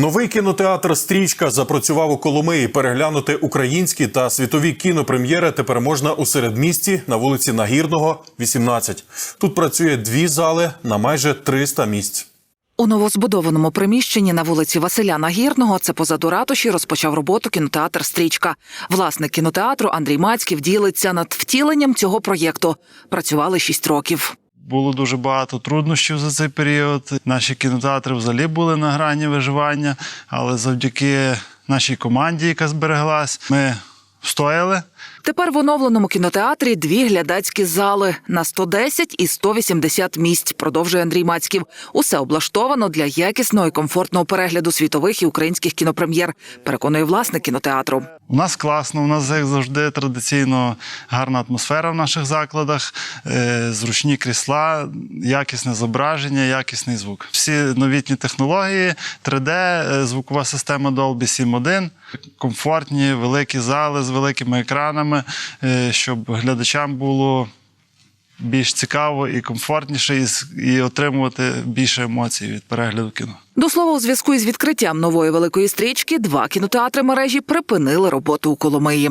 Новий кінотеатр Стрічка запрацював у Коломиї. Переглянути українські та світові кінопрем'єри тепер можна у середмісті на вулиці Нагірного, 18. Тут працює дві зали на майже 300 місць. У новозбудованому приміщенні на вулиці Василя Нагірного, це позаду ратуші, розпочав роботу кінотеатр Стрічка. Власник кінотеатру Андрій Мацьків ділиться над втіленням цього проєкту. Працювали шість років. Було дуже багато труднощів за цей період. Наші кінотеатри взагалі були на грані виживання, але завдяки нашій команді, яка збереглась, ми встояли. Тепер в оновленому кінотеатрі дві глядацькі зали на 110 і 180 місць. Продовжує Андрій Мацьків. Усе облаштовано для якісного і комфортного перегляду світових і українських кінопрем'єр. Переконує власник кінотеатру. У нас класно, у нас як завжди традиційно гарна атмосфера в наших закладах, е, зручні крісла, якісне зображення, якісний звук. Всі новітні технології, 3D, е, звукова система Dolby 7.1, комфортні, великі зали з великими екранами, е, щоб глядачам було більш цікаво і комфортніше, і отримувати більше емоцій від перегляду кіно. До слова, у зв'язку із відкриттям нової великої стрічки два кінотеатри мережі припинили роботу у Коломиї.